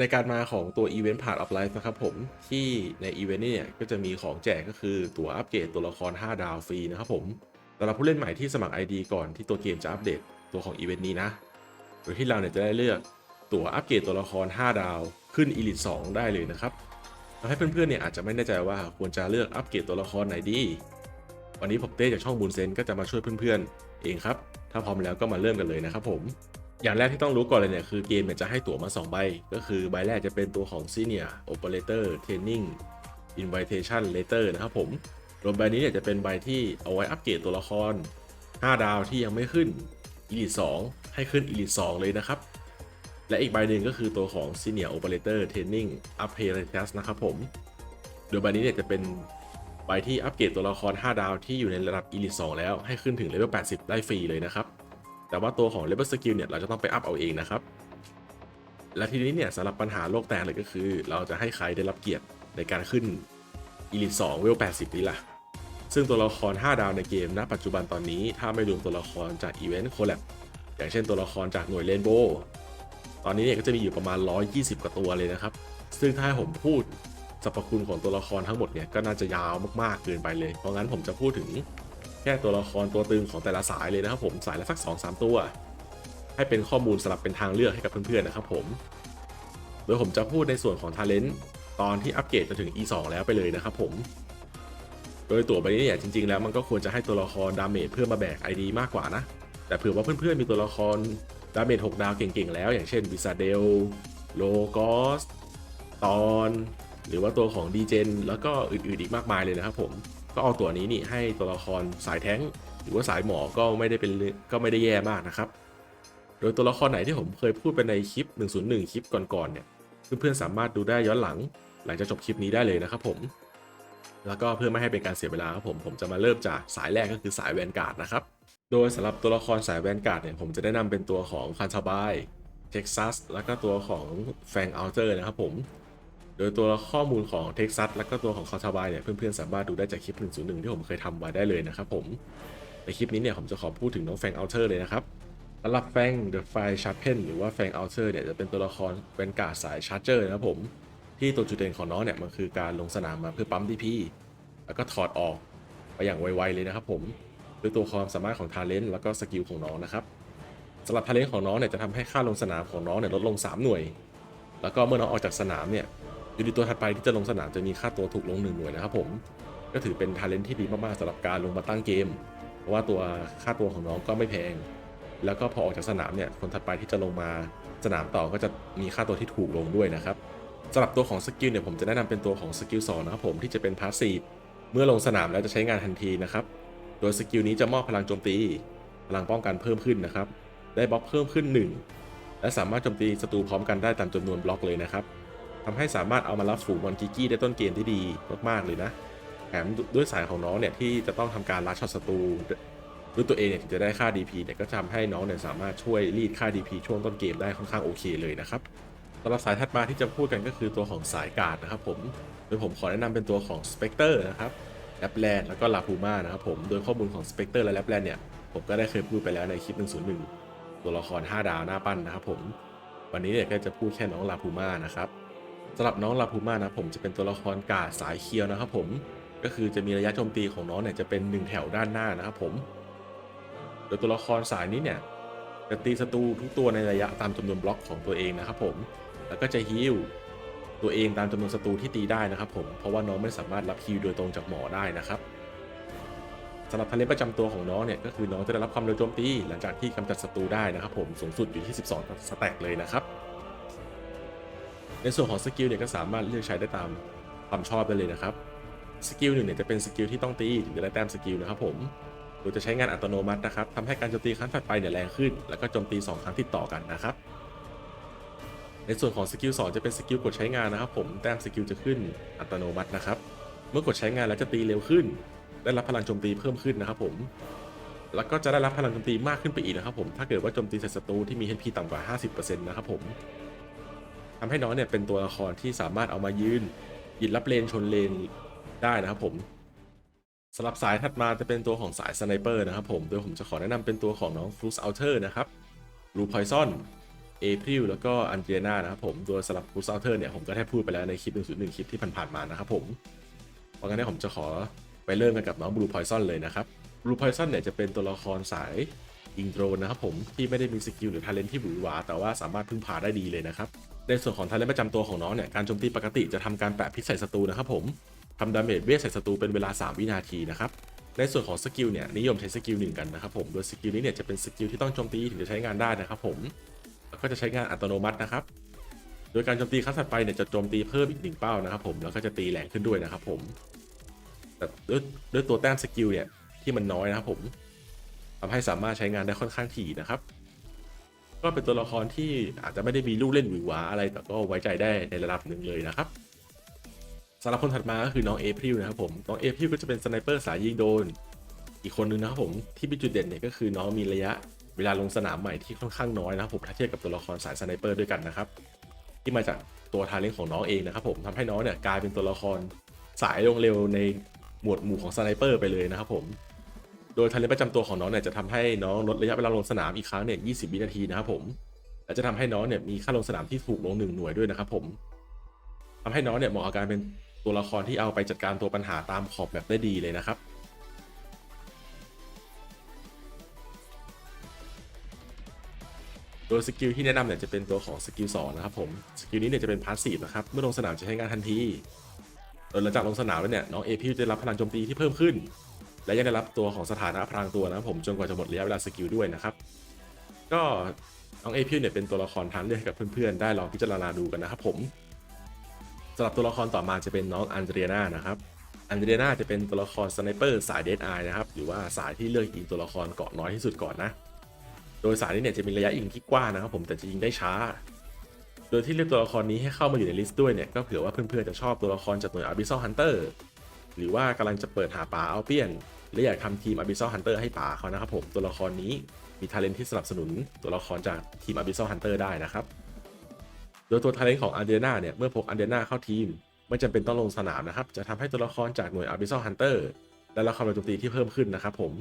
ในการมาของตัวอีเวนต์ผ่านออฟไลฟ์นะครับผมที่ในอีเวนต์นี้เนี่ยก็จะมีของแจกก็คือตั๋วอัปเกรดตัวละคร 5 ดาวฟรีนะครับผมสำหรับผู้เล่นใหม่ที่สมัคร ID ก่อนที่ตัวเกมจะอัปเดตตัวของอีเวนต์นี้นะโดยที่เราเนี่ยจะได้เลือกตั๋วอัปเกรดตัวละคร 5 ดาวขึ้น Elite 2ได้เลยนะครับทำให้เพื่อนๆเนี่ยอาจจะไม่แน่ใจว่าควรจะเลือกอัปเกรดตัวละครไหนดี วันนี้ผมเต้จากช่องบุญเซนก็จะมาช่วยเพื่อนๆ เองครับ ถ้าพร้อมแล้วก็มาเริ่มกันเลยนะครับผม อย่างแรกที่ต้องรู้ก่อนเลยเนี่ยคือเกมเนี่ยจะให้ตั๋วมา 2 ใบ ก็คือใบแรกจะเป็นตัวของ Senior Operator Training Invitation Letter นะครับผมรวมใบนี้เนี่ยจะเป็นใบที่เอาไว้อัปเกรดตัวละคร 5 ดาวที่ยังไม่ขึ้น Elite 2 ให้ขึ้น Elite 2 เลยนะครับ และอีกใบหนึ่งก็คือตัวของ Senior Operator Training Apparatus นะครับผม โดยใบนี้เนี่ยจะเป็นใบที่อัปเกรดตัวละคร 5 ดาวที่อยู่ในระดับ Elite 2 แล้วให้ขึ้นถึงเลเวล80 ได้ฟรีเลยนะครับ แต่ว่าตัวของ Level Skill เนี่ยเราจะต้องไปอัพเอาเองนะครับ และทีนี้เนี่ยสำหรับปัญหาโลกแตกเลยก็คือ เราจะให้ใครได้รับเกียรติในการขึ้น Elite 2เวล80 นี้ล่ะ ซึ่งตัวละคร 5 ดาวในเกมณปัจจุบันตอนนี้ถ้าไม่รวมตัวละครจากอีเวนต์โคแลบอย่างเช่นตัวละครจากหน่วยเลนโบตอนนี้เนี่ยก็จะมีอยู่ประมาณ 120 กว่าตัวเลยนะครับ ซึ่งถ้าให้ผมพูดสรรพคุณของตัวละครทั้งหมดเนี่ยก็น่าจะยาวมากๆเกินไปเลย เพราะงั้นผมจะพูดถึง แค่ตัวละครตัวตึงของแต่ละสายเลยนะครับผมสายละสัก 2-3 ตัว ให้เป็นข้อมูลสลับเป็นทางเลือกให้กับเพื่อนๆนะครับผม โดยผมจะพูดในส่วนของ Talent ตอนที่อัปเกรดจนถึง E2 แล้วไปเลยนะครับผม โดยตัวใบนี้เนี่ยจริง ๆ แล้วมันก็ควรจะให้ตัวละครดาเมจเพื่อมาแบก ID มากกว่านะ แต่เผื่อว่าเพื่อนๆมีตัวละครดาเมจ6ดาวเก่งๆ แล้ว อย่างเช่นวิซาเดลโลกอสตอน หรือว่าตัวของดีเจนแล้วก็อื่นๆอีกมากมายเลยนะครับผม ก็เอาตัวนี้นี่ให้ตัวละครสายแท้งหรือว่าสายหมอก็ไม่ได้เป็นก็ไม่ได้แย่มากนะครับ โดยตัวละครไหนที่ผมเคยพูดไปในคลิป 101 คลิปก่อนๆเนี่ยเพื่อนๆสามารถดูได้ย้อนหลัง หลังจากจบคลิปนี้ได้เลยนะครับผมแล้วก็เพื่อไม่ให้เป็นการเสียเวลาครับผมผมจะมาเริ่มจากสายแรกก็คือสายแวนการ์ดนะครับ โดยสำหรับตัวละครสายแวนการ์ดเนี่ยผมจะแนะนำเป็นตัวของคันทบายเท็กซัสแล้วก็ตัวของแฟงอัลเตอร์นะครับผม โดยตัวข้อมูลของเท็กซัสแล้วก็ตัวของคาทบายเนี่ยเพื่อนๆสามารถดูได้จากคลิป 101 ที่ผมเคยทำไว้ได้เลยนะครับผม ในคลิปนี้เนี่ยผมจะขอพูดถึงน้องแฟงอัลเทอร์เลยนะครับสำหรับแฟงเดอะไฟชาร์เพนหรือว่าแฟงอัลเทอร์เนี่ยจะเป็นตัวละครเป็นกาดสายชาร์เจอร์นะครับผมที่ตัวจุดเด่นของน้องเนี่ยมันคือการลงสนามมาเพื่อปั๊มดีพีแล้วก็ถอดออกไปอย่างไวๆเลยนะครับผมด้วยตัวความสามารถของทาเลนต์แล้วก็สกิลของน้องนะครับสำหรับทาเลนต์ของน้องเนี่ยจะทำให้ค่าลงสนามของน้องเนี่ยลดลง 3 หน่วย แล้วก็เมื่อน้องออกจากสนามเนี่ย ยูนิตตัวถัดไปที่จะลงสนามจะมีค่าตัวถูกลง1หน่วยนะครับผม ก็ถือเป็นทาเลนที่ดีมากๆสำหรับการลงมาตั้งเกม เพราะว่าตัวค่าตัวของน้องก็ไม่แพง แล้วก็พอออกจากสนามเนี่ยคนถัดไปที่จะลงมาสนามต่อก็จะมีค่าตัวที่ถูกลงด้วยนะครับสำหรับตัวของสกิลเนี่ยผมจะแนะนำเป็นตัวของสกิล2นะครับผมที่จะเป็นพาสซีฟเมื่อลงสนามแล้วจะใช้งานทันทีนะครับ โดยสกิลนี้จะมอบพลังโจมตี พลังป้องกันเพิ่มขึ้นนะครับ ได้บล็อกเพิ่มขึ้น 1 และสามารถโจมตีศัตรูพร้อมกันได้ตามจำนวนบล็อกเลยนะครับ ทำให้สามารถเอามารับฝูงมอนกิกี้ได้ต้นเกมที่ดีมากๆเลยนะ แถมด้วยสายของน้องเนี่ยที่จะต้องทำการลัดช็อตศัตรูด้วยตัวเองเนี่ยถึงจะได้ค่า DP เนี่ยก็จะทำให้น้องเนี่ยสามารถช่วยรีดค่า DP ช่วงต้นเกมได้ค่อนข้างโอเคเลยนะครับสำหรับสายถัดมาที่จะพูดกันก็คือตัวของสายการ์ดนะครับผม โดยผมขอแนะนำเป็นตัวของ Spectre นะครับแลปแลนด์แล้วก็ลาพูม่านะครับผม โดยข้อมูลของ Spectre และแลปแลนด์เนี่ยผมก็ได้เคยพูดไปแล้วในคลิป 101 ตัวละคร 5 ดาวหน้าปั้นนะครับผม วันนี้เนี่ยก็จะพูดแค่น้องลาพูม่านะครับำหรับน้องลาพูม่านะผมจะเป็นตัวละครกาสายเคียวนะครับผมก็คือจะมีระยะโจมตีของน้องเนี่ยจะเป็นหนึ่งแถวด้านหน้านะครับผม โดยตัวละครสายนี้เนี่ยจะตีศัตรูทุกตัวในระยะตามจำนวนบล็อกของตัวเองนะครับผม แล้วก็จะฮีลตัวเองตามจำนวนศัตรูที่ตีได้นะครับผม เพราะว่าน้องไม่สามารถรับฮีลโดยตรงจากหมอได้นะครับสำหรับทะเลประจำตัวของน้องเนี่ยก็คือน้องจะได้รับความเร็วโจมตีหลังจากที่กำจัดศัตรูได้นะครับผม สูงสุดอยู่ที่ 12 สแต็กเลยนะครับ ในส่วนของสกิลเนี่ยก็สามารถเลือกใช้ได้ตามความชอบได้เลยนะครับ สกิลหนึ่งเนี่ยจะเป็นสกิลที่ต้องตีถึงจะได้แต้มสกิลนะครับผม โดยจะใช้งานอัตโนมัตินะครับทำให้การโจมตีครั้งถัดไปเนี่ยแรงขึ้น แล้วก็โจมตี 2 ครั้งติดต่อกันนะครับ ในส่วนของสกิล2จะเป็นสกิลกดใช้งานนะครับ ผมแต้มสกิลจะขึ้นอัตโนมัตินะครับ เมื่อกดใช้งานแล้วจะตีเร็วขึ้น ได้รับพลังโจมตีเพิ่มขึ้นนะครับ ผม แล้วก็จะได้รับพลังโจมตีมากขึ้นไปอีกนะครับ ผม ถ้าเกิดว่าโจมตีใส่ศัตรูที่มี HP ต่ำกว่า 50%นะครับผม ทำให้น้องเนี่ยเป็นตัวละครที่สามารถเอามายืนยืนรับเลนชนเลนได้นะครับผมสำหรับสายถัดมาจะเป็นตัวของสายสไนเปอร์นะครับผมโดยผมจะขอแนะนำเป็นตัวของน้องฟลุสอัลเทอร์นะครับรูพอยซอนเอพริลแล้วก็อันเจนานะครับผมโดยสำหรับคูซาเทอร์เนี่ยผมก็ได้พูดไปแล้วในคลิป 101 คลิปที่ผ่านๆมานะครับผมเพราะงั้นผมจะขอไปเริ่มกันกับน้องบลูพอยซอนเลยนะครับบลูพอยซอนเนี่ยจะเป็นตัวละครสาย ยิงโดรนนะครับผมที่ไม่ได้มีสกิลหรือทาเลนที่หวือหวาแต่ว่าสามารถพึ่งพาได้ดีเลยนะครับในส่วนของทาเลนประจำตัวของน้องเนี่ยการโจมตีปกติจะทำการแปะพิษใส่ศัตรูนะครับผมทำดาเมจเวทใส่ศัตรูเป็นเวลา 3 วินาทีนะครับในส่วนของสกิลเนี่ยนิยมใช้สกิลหนึ่งกันนะครับผมโดยสกิลนี้เนี่ยจะเป็นสกิลที่ต้องโจมตีถึงจะใช้งานได้นะครับผมแล้วก็จะใช้งานอัตโนมัตินะครับ โดยการโจมตีครั้งถัดไปเนี่ยจะโจมตีเพิ่มอีกหนึ่งเป้านะครับผมแล้วก็จะตีแรงขึ้นด้วยนะครับผมแต่ด้วยด้วยตัวแต้มสกิลเนี่ยที่มันน้อยนะครับผม ทำให้สามารถใช้งานได้ค่อนข้างถี่นะครับ ก็เป็นตัวละครที่อาจจะไม่ได้มีลูกเล่นหวือหวาอะไรแต่ก็ไว้ใจได้ในระดับหนึ่งเลยนะครับสำหรับคนถัดมาก็คือน้องเอพริลนะครับผมน้องเอพริลก็จะเป็นสไนเปอร์สายยิงโดน อีกคนนึงนะครับผมที่มีจุดเด่นเนี่ยก็คือน้องมีระยะเวลาลงสนามใหม่ที่ค่อนข้างน้อยนะครับผมถ้าเทียบกับตัวละครสายสไนเปอร์ด้วยกันนะครับที่มาจากตัวทาเลนต์ของน้องเองนะครับผมทำให้น้องเนี่ยกลายเป็นตัวละครสายลงเร็วในหมวดหมู่ของสไนเปอร์ไปเลยนะครับผม โดยทาเลนประจำตัวของน้องเนี่ยจะทำให้น้องลดระยะเวลาลงสนามอีกครั้งเนี่ย20 วินาทีนะครับผม และจะทำให้น้องเนี่ยมีค่าลงสนามที่ถูกลงหนึ่งหน่วยด้วยนะครับผมทำให้น้องเนี่ยเหมาะกับการเป็นตัวละครที่เอาไปจัดการตัวปัญหาตามขอบแบบได้ดีเลยนะครับโดยสกิลที่แนะนำเนี่ยจะเป็นตัวของสกิล2นะครับผม สกิลนี้เนี่ยจะเป็นพาสซีฟนะครับ เมื่อลงสนามจะใช้งานทันทีโดยหลังจากลงสนามแล้วเนี่ยน้องเอพิวจะรับพลังโจมตีที่เพิ่มขึ้น และยังได้รับตัวของสถานะพลังตัวนะผมจนกว่าจะหมดระยะเวลาสกิลด้วยนะครับ ก็น้องเอพิวเนี่ยเป็นตัวละครทางเลือกให้กับเพื่อนๆ ได้ลองพิจารณาดูกันนะครับผมสำหรับตัวละครต่อมาจะเป็นน้องอันเดรียนานะครับอันเดรียนาจะเป็นตัวละครสไนเปอร์สายเดดไอนะครับหรือว่าสายที่เลือกยิงตัวละครเกาะน้อยที่สุดก่อนนะ โดยสายนี้เนี่ยจะมีระยะยิงที่กว้างนะครับผมแต่จะยิงได้ช้า โดยที่เลือกตัวละครนี้ให้เข้ามาอยู่ในลิสต์ด้วยเนี่ยก็เผื่อว่าเพื่อนๆจะชอบตัวละครจากหน่วย Abyssal Hunter หรือว่ากำลังจะเปิดหาป่าเอาเปียน และอยากทำทีม Abyssal Hunter ให้ป่าเขานะครับผมตัวละครนี้มีทาเลนที่สนับสนุนตัวละครจากทีม Abyssal Hunter ได้นะครับ โดยตัวทาเลนของอันเดนาเนี่ยเมื่อพกอันเดนาเข้าทีม ไม่จำเป็นต้องลงสนามนะครับ จะทำให้ตัวละครจากหน่วย Abyssal Hunter ได้รับความโจมตีที่เพิ่มขึ้นนะครับผม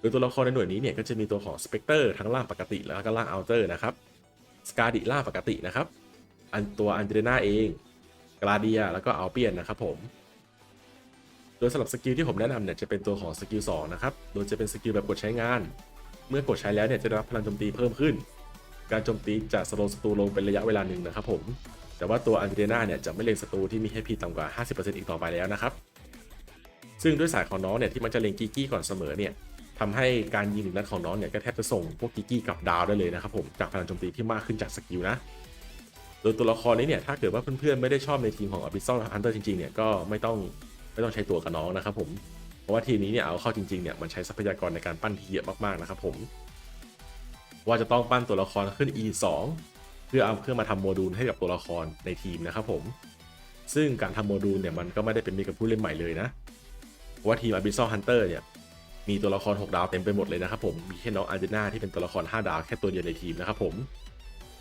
โดยตัวละครในหน่วยนี้เนี่ยก็จะมีตัวของ Spectre ทั้งล่างปกติแล้วก็ล่าง Outer นะครับสกาดิล่างปกตินะครับ อันตัวอันเดนาเองกราเดียแล้วก็อัลเปียนนะครับผม ดยสำหรับสกิลที่ผมแนะนำเนี่ยจะเป็นตัวของสกิล2นะครับ โดยจะเป็นสกิลแบบกดใช้งาน เมื่อกดใช้แล้วเนี่ยจะได้รับพลังโจมตีเพิ่มขึ้น การโจมตีจะสโลว์ศัตรูลงเป็นระยะเวลาหนึ่งนะครับผม แต่ว่าตัวอันเดนาเนี่ยจะไม่เล็งศัตรูที่มีให้พีต่ำกว่า 50%อีกต่อไปแล้วนะครับ ซึ่งด้วยสายของน้องเนี่ยที่มันจะเล็งกิกกี้ก่อนเสมอเนี่ยทำให้การยิงหนึ่งนัดของน้องเนี่ยก็แทบจะส่งพวกกิกกี้กลับดาวได้เลยนะครับผมจากพลังโจมตีที่มากขึ้นจากสกิลนะโดยตัวละครนี้เนี่ยถ้าเกิดว่าเพื่อนๆไม่ได้ชอบในทีมของ Abyssal Hunter จริงๆเนี่ยก็ไม่ต้อง ไม่ต้องใช้ตัวกับน้องนะครับผมเพราะว่าทีมนี้เนี่ยเอาเข้าจริงๆเนี่ยมันใช้ทรัพยากรในการปั้นทีเยอะมากๆนะครับผมว่าจะต้องปั้นตัวละครขึ้น E2 เพื่อเอาเพื่อมาทำโมดูลให้กับตัวละครในทีมนะครับผมซึ่งการทำโมดูลเนี่ยมันก็ไม่ได้เป็นมีกับผู้เล่นใหม่เลยนะเพราะว่าทีม Abyssal Hunter เนี่ยมีตัวละคร 6 ดาวเต็มไปหมดเลยนะครับผม มีแค่น้องอันเจนาที่เป็นตัวละคร 5 ดาวแค่ตัวเดียวในทีมนะครับผม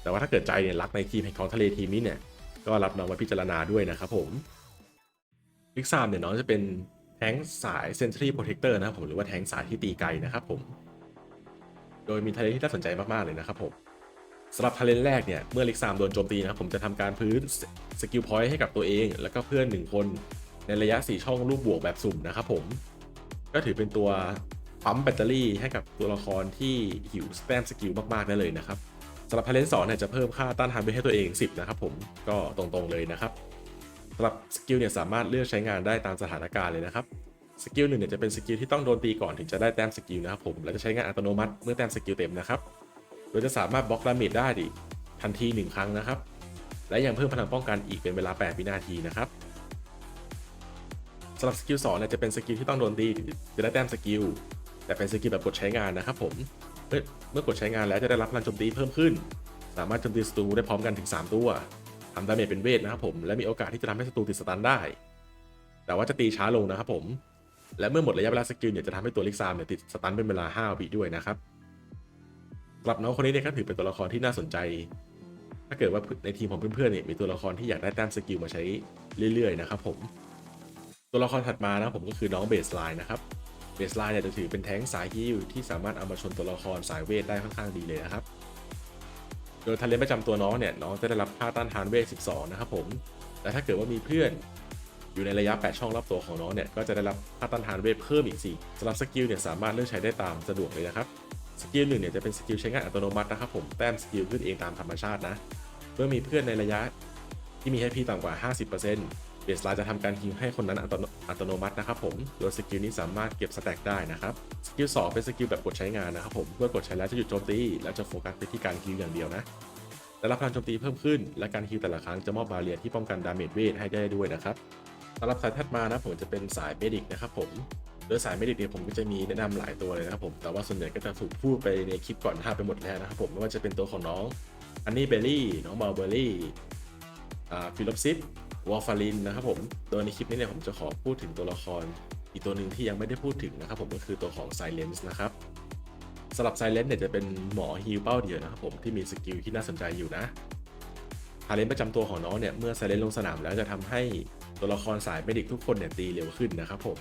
แต่ว่าถ้าเกิดใจเนี่ยรักในทีมแห่งท้องทะเลทีมนี้เนี่ย ก็รับน้องมาพิจารณาด้วยนะครับผม ลิกซามเนี่ยน้องจะเป็นแทงสาย Sentry Protector นะครับผมหรือว่าแทงสายที่ตีไกลนะครับผม โดยมีทะเลที่น่าสนใจมากๆเลยนะครับผมสำหรับทะเลแรกเนี่ยเมื่อลิกซามโดนโจมตีนะครับผมจะทำการพื้นสกิลพอยต์ให้กับตัวเอง แล้วก็เพื่อนหนึ่งคนในระยะ 4 ช่องรูปบวกแบบสุ่มนะครับผม ก็ถือเป็นตัวปั๊มแบตเตอรี่ให้กับตัวละครที่หิวสแตมสกิลมากๆได้เลยนะครับสำหรับพาเลนสองเนี่ยจะเพิ่มค่าต้านทานไปให้ตัวเอง 10 นะครับผมก็ตรงๆเลยนะครับำหรับสกิลเนี่ยสามารถเลือกใช้งานได้ตามสถานการณ์เลยนะครับสกิลหนึ่งเนี่ยจะเป็นสกิลที่ต้องโดนตีก่อนถึงจะได้แต้มสกิลนะครับผมและจะใช้งานอัตโนมัติเมื่อแต้มสกิลเต็มนะครับโดยจะสามารถบล็อกดาเมจได้ดิทันที 1 ครั้งนะครับ และยังเพิ่มพลังป้องกันอีกเป็นเวลา 8 วินาทีนะครับสำหรับสกิล2เนี่ยจะเป็นสกิลที่ต้องโดนตีจะได้แต้มสกิลแต่เป็นสกิลแบบกดใช้งานนะครับผมเมื่อเมื่อกดใช้งานแล้วจะได้รับพลังโจมตีเพิ่มขึ้น สามารถโจมตีศัตรูได้พร้อมกันถึง 3 ตัว ทำดาเมจเป็นเวทนะครับผมและมีโอกาสที่จะทำให้ศัตรูติดสตันได้ แต่ว่าจะตีช้าลงนะครับผมและเมื่อหมดระยะเวลาสกิลเนี่ยจะทำให้ตัวลิกซามเนี่ยติดสตันเป็นเวลา5วิด้วยนะครับสำหรับน้องคนนี้เนี่ยก็ถือเป็นตัวละครที่น่าสนใจ ถ้าเกิดว่าในทีมของเพื่อนๆเนี่ยมีตัวละครที่อยากได้แต้มสกิลมาใช้เรื่อยๆนะครับผม ตัวละครถัดมานะครับผมก็คือน้องเบสไลน์นะครับ เบสไลน์เนี่ยจะถือเป็นแท้งสายฮิลที่สามารถเอามาชนตัวละครสายเวทได้ค่อนข้างดีเลยนะครับ โดยทาเลนประจำตัวน้องเนี่ยน้องจะได้รับค่าต้านทานเวท 12 นะครับผมแต่ถ้าเกิดว่ามีเพื่อนอยู่ในระยะ 8 ช่องรอบตัวของน้องเนี่ยก็จะได้รับค่าต้านทานเวทเพิ่มอีก4สำหรับสกิลเนี่ยสามารถเลือกใช้ได้ตามสะดวกเลยนะครับสกิลหนึ่งเนี่ยจะเป็นสกิลใช้งานอัตโนมัตินะครับผมแต้มสกิลขึ้นเองตามธรรมชาตินะเมื่อมีเพื่อนในระยะที่มีให้พี่ต่ำกว่า 50% เบสไลน์จะทำการฮิวให้คนนั้นอัตโนตโนมัตินะครับผม โดยสกิลนี้สามารถเก็บสแต็กได้นะครับ สกิล2เป็นสกิลแบบกดใช้งานนะครับผม เมื่อกดใช้แล้วจะหยุดโจมตี แล้วจะโฟกัสไปที่การฮิวอย่างเดียวนะได้รับพลังโจมตีเพิ่มขึ้น และการฮิวแต่ละครั้งจะมอบบาเรียที่ป้องกันดาเมจเวทให้ได้ด้วยนะครับสำหรับสายถัดมานะผมจะเป็นสายเมดิกนะครับผมโดยสายเมดิกเนี่ยผมก็จะมีแนะนำหลายตัวเลยนะครับผมแต่ว่าส่วนใหญ่ก็จะถูกพูดไปในคลิปก่อนหน้าไปหมดแล้วนะครับผมไม่ว่าจะเป็นตัวของน้องอันนี่เบลลี่น้องมาเบอรี่ฟิลอปซิส วอลฟารินนะครับผม โดยในคลิปนี้เนี่ยผมจะขอพูดถึงตัวละคร อีกตัวหนึ่งที่ยังไม่ได้พูดถึงนะครับผมก็คือตัวของ Silence นะครับสำหรับ Silence เนี่ยจะเป็นหมอฮิลเป้าเดียวนะครับผมที่มีสกิลที่น่าสนใจอยู่นะทาเลนประจำตัวของน้องเนี่ยเมื่อ Silence ลงสนามแล้วจะทำให้ตัวละครสายเมดิกทุกคนเนี่ยตีเร็วขึ้นนะครับผม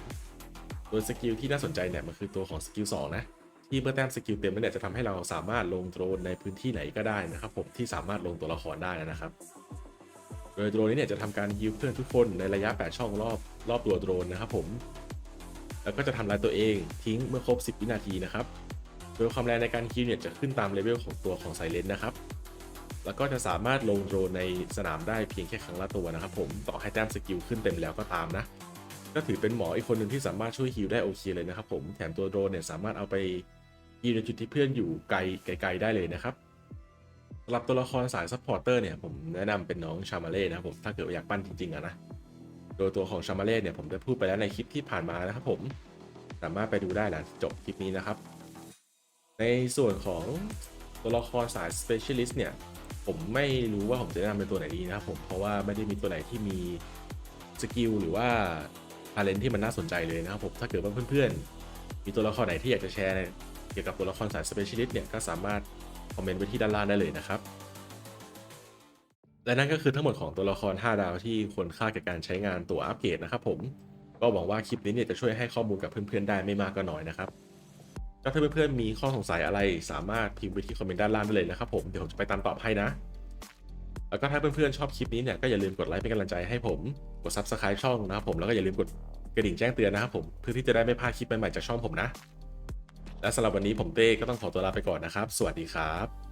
โดยสกิลที่น่าสนใจเนี่ยมันคือตัวของสกิล2นะที่เมื่อแต้มสกิลเต็มแล้วเนี่ยจะทำให้เราสามารถลงโดรนในพื้นที่ไหนก็ได้นะครับผมที่สามารถลงตัวละครได้นะครับ โดยโดรนนี้เนี่ยจะทำการยิวเพื่อนทุกคนในระยะ 8 ช่องรอบรอบตัวโดรนนะครับผม แล้วก็จะทำลายตัวเองทิ้งเมื่อครบ 10 วินาทีนะครับ โดยความแรงในการคิวเนี่ยจะขึ้นตามเลเวลของตัวของไซเลนนะครับ แล้วก็จะสามารถลงโดรนในสนามได้เพียงแค่ครั้งละตัวนะครับผม ต่อให้แต้มสกิลขึ้นเต็มแล้วก็ตามนะ ก็ถือเป็นหมออีกคนหนึ่งที่สามารถช่วยฮิวได้โอเคเลยนะครับผม แถมตัวโดรนเนี่ยสามารถเอาไปยิงในจุดที่เพื่อนอยู่ไกลไกลๆได้เลยนะครับ สำหรับตัวละครสายซัพพอร์เตอร์เนี่ยผมแนะนำเป็นน้องชามาเล่นะครับผมถ้าเกิดอยากปั้นจริงๆอะนะโดยตัวของชามาเล่เนี่ยผมได้พูดไปแล้วในคลิปที่ผ่านมานะครับผมสามารถไปดูได้หลังจบคลิปนี้นะครับ ในส่วนของตัวละครสาย Specialist เนี่ยผมไม่รู้ว่าผมจะแนะนำเป็นตัวไหนดีนะครับผมเพราะว่าไม่ได้มีตัวไหนที่มีสกิลหรือว่าทาเลนที่มันน่าสนใจเลยนะครับผมถ้าเกิดว่าเพื่อนๆ มีตัวละครไหนที่อยากจะแชร์เกี่ยวกับตัวละครสาย Specialist เนี่ยก็สามารถ คอมเมนต์ไว้ที่ด้านล่างได้เลยนะครับ และนั่นก็คือทั้งหมดของตัวละคร 5 ดาวที่ควรค่าแก่การใช้งานตัวอัปเกรดนะครับผม ก็หวังว่าคลิปนี้เนี่ยจะช่วยให้ข้อมูลกับเพื่อนๆได้ไม่มากก็น้อยนะครับก็ถ้าเพื่อนๆมีข้อสงสัยอะไรสามารถพิมพ์ไว้ที่คอมเมนต์ด้านล่างได้เลยนะครับผมเดี๋ยวผมจะไปตามตอบให้นะ แล้วก็ถ้าเพื่อนๆชอบคลิปนี้เนี่ยก็อย่าลืมกดไลค์เป็นกำลังใจให้ผมกด Subscribe ช่องนะครับผมแล้วก็อย่าลืมกดกระดิ่งแจ้งเตือนนะครับผมเพื่อที่จะได้ไม่พลาดคลิปใหม่ๆจากช่องผมนะ และสำหรับวันนี้ผมเต้ก็ต้องขอตัวลาไปก่อนนะครับ สวัสดีครับ